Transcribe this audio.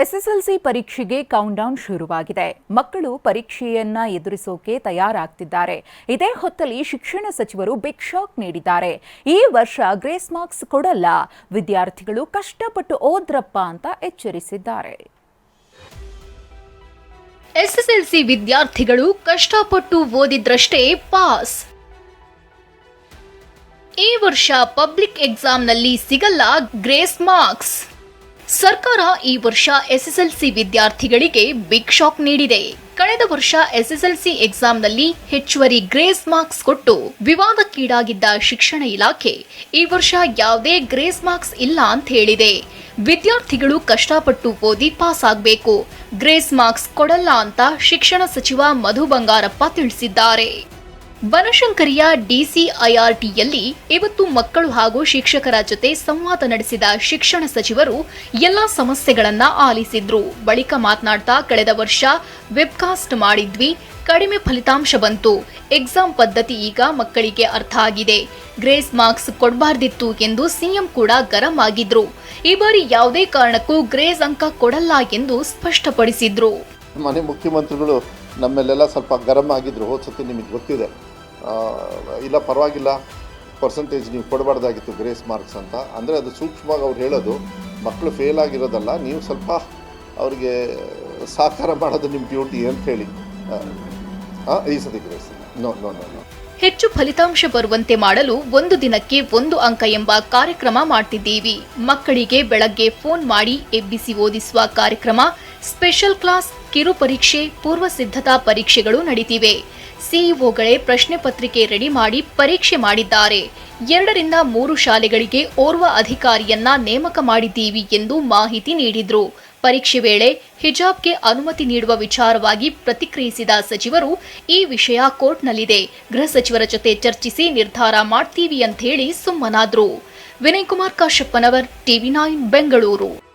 SSLC ಪರೀಕ್ಷೆಗೆ countdown ಶುರುವಾಗಿದೆ. ಮಕ್ಕಳು ಪರೀಕ್ಷೆಯನ್ನ ಎದುರಿಸೋಕೆ ತಯಾರಾಗ್ತಿದ್ದಾರೆ. ಇದೇ ಹೊತ್ತಲ್ಲಿ ಶಿಕ್ಷಣ ಸಚಿವರು ಬಿಗ್ ಶಾಕ್ ನೀಡಿದ್ದಾರೆ. ಈ ವರ್ಷ ಗ್ರೇಸ್ ಮಾರ್ಕ್ಸ್ ಕೊಡಲ್ಲ. ವಿದ್ಯಾರ್ಥಿಗಳು ಕಷ್ಟಪಟ್ಟು ಓದ್ರಪ್ಪ ಅಂತ ಎಚ್ಚರಿಸಿದ್ದಾರೆ. ಎಸ್ಎಸ್ಎಲ್ಸಿ ವಿದ್ಯಾರ್ಥಿಗಳು ಕಷ್ಟಪಟ್ಟು ಓದಿದ್ರಷ್ಟೇ ಪಾಸ್ ಈ ವರ್ಷ ಪಬ್ಲಿಕ್ ಎಕ್ಸಾಮ್ನಲ್ಲಿ ಸಿಗಲ್ಲ ಗ್ರೇಸ್ ಮಾರ್ಕ್ಸ್ ಸರ್ಕಾರ ಈ ವರ್ಷ ಎಸ್ಎಸ್ಎಲ್ಸಿ ವಿದ್ಯಾರ್ಥಿಗಳಿಗೆ ಬಿಗ್ ಶಾಕ್ ನೀಡಿದೆ. ಕಳೆದ ವರ್ಷ ಎಸ್ಎಸ್ಎಲ್ಸಿ ಎಕ್ಸಾಮ್ನಲ್ಲಿ ಹೆಚ್ಚುವರಿ ಗ್ರೇಸ್ ಮಾರ್ಕ್ಸ್ ಕೊಟ್ಟು ವಿವಾದಕ್ಕೀಡಾಗಿದ್ದ ಶಿಕ್ಷಣ ಇಲಾಖೆ ಈ ವರ್ಷ ಯಾವುದೇ ಗ್ರೇಸ್ ಮಾರ್ಕ್ಸ್ ಇಲ್ಲ ಅಂತ ಹೇಳಿದೆ. ವಿದ್ಯಾರ್ಥಿಗಳು ಕಷ್ಟಪಟ್ಟು ಓದಿ ಪಾಸ್ ಆಗಬೇಕು. ಗ್ರೇಸ್ ಮಾರ್ಕ್ಸ್ ಕೊಡಲ್ಲ ಅಂತ ಶಿಕ್ಷಣ ಸಚಿವ ಮಧು ಬಂಗಾರಪ್ಪ ತಿಳಿಸಿದ್ದಾರೆ. ಬನಶಂಕರಿಯ ಡಿಸಿಐಆರ್ಟಿಯಲ್ಲಿ ಇವತ್ತು ಮಕ್ಕಳು ಹಾಗೂ ಶಿಕ್ಷಕರ ಜೊತೆ ಸಂವಾದ ನಡೆಸಿದ ಶಿಕ್ಷಣ ಸಚಿವರು ಎಲ್ಲ ಸಮಸ್ಯೆಗಳನ್ನ ಆಲಿಸಿದ್ರು. ಬಳಿಕ ಮಾತನಾಡ್ತಾ ಕಳೆದ ವರ್ಷ ವೆಬ್ಕಾಸ್ಟ್ ಮಾಡಿದ್ವಿ. ಕಡಿಮೆ ಫಲಿತಾಂಶ ಬಂತು. ಎಕ್ಸಾಮ್ ಪದ್ಧತಿ ಈಗ ಮಕ್ಕಳಿಗೆ ಅರ್ಥ ಆಗಿದೆ. ಗ್ರೇಸ್ ಮಾರ್ಕ್ಸ್ ಕೊಡಬಾರ್ದಿತ್ತು ಎಂದು ಸಿಎಂ ಕೂಡ ಗರಂ ಆಗಿದ್ರು. ಈ ಬಾರಿ ಯಾವುದೇ ಕಾರಣಕ್ಕೂ ಗ್ರೇಸ್ ಅಂಕ ಕೊಡಲ್ಲ ಎಂದು ಸ್ಪಷ್ಟಪಡಿಸಿದ್ರು. ಮುಖ್ಯಮಂತ್ರಿಗಳು ನಮ್ಮೇಲೆಲ್ಲ ಸ್ವಲ್ಪ ಗರಂ ಆಗಿದ್ರು, ಹೋದ ಸತಿ ನಿಮಗೆ ಗೊತ್ತಿದೆ. ಇಲ್ಲ ಪರವಾಗಿಲ್ಲ ಪರ್ಸೆಂಟೇಜ್ ನೀವು ಕೊಡಬಾರ್ದಾಗಿತ್ತು ಗ್ರೇಸ್ ಮಾರ್ಕ್ಸ್ ಅಂತ. ಅಂದರೆ ಅದು ಸೂಕ್ಷ್ಮವಾಗಿ ಅವ್ರು ಹೇಳೋದು ಮಕ್ಕಳು ಫೇಲ್ ಆಗಿರೋದಲ್ಲ, ನೀವು ಸ್ವಲ್ಪ ಅವ್ರಿಗೆ ಸಹಕಾರ ಮಾಡೋದು ನಿಮ್ಮ ಡ್ಯೂಟಿ ಅಂತ ಹೇಳಿ. ಈ ಸತಿ grace no no no no ಹೆಚ್ಚು ಫಲಿತಾಂಶ ಬರುವಂತೆ ಮಾಡಲು ಒಂದು ದಿನಕ್ಕೆ ಒಂದು ಅಂಕ ಎಂಬ ಕಾರ್ಯಕ್ರಮ ಮಾಡ್ತಿದ್ದೀವಿ. ಮಕ್ಕಳಿಗೆ ಬೆಳಗ್ಗೆ ಫೋನ್ ಮಾಡಿ ಎಬ್ಬಿಸಿ ಓದಿಸುವ ಕಾರ್ಯಕ್ರಮ ಸ್ಪೆಷಲ್ ಕ್ಲಾಸ್ ಕಿರು ಪರೀಕ್ಷೆ, ಪೂರ್ವ ಸಿದ್ಧತಾ ಪರೀಕ್ಷೆಗಳು ನಡೀತಿವೆ. ಸಿಇಒಗಳೇ ಪ್ರಶ್ನೆ ಪತ್ರಿಕೆ ರೆಡಿ ಮಾಡಿ ಪರೀಕ್ಷೆ ಮಾಡಿದ್ದಾರೆ. ಎರಡರಿಂದ ಮೂರು ಶಾಲೆಗಳಿಗೆ ಓರ್ವ ಅಧಿಕಾರಿಯನ್ನ ನೇಮಕ ಮಾಡಿದ್ದೀವಿ ಎಂದು ಮಾಹಿತಿ ನೀಡಿದ್ರು. ಪರೀಕ್ಷೆ ವೇಳೆ ಹಿಜಾಬ್ಗೆ ಅನುಮತಿ ನೀಡುವ ವಿಚಾರವಾಗಿ ಪ್ರತಿಕ್ರಿಯಿಸಿದ ಸಚಿವರು, ಈ ವಿಷಯ ಕೋರ್ಟ್ನಲ್ಲಿದೆ. ಗೃಹ ಸಚಿವರ ಜೊತೆ ಚರ್ಚಿಸಿ ನಿರ್ಧಾರ ಮಾಡ್ತೀವಿ ಅಂತ ಹೇಳಿ ಸುಮ್ಮನಾದ್ರು. Vinay Kumar Kashappanavar, TV nine, Bengaluru.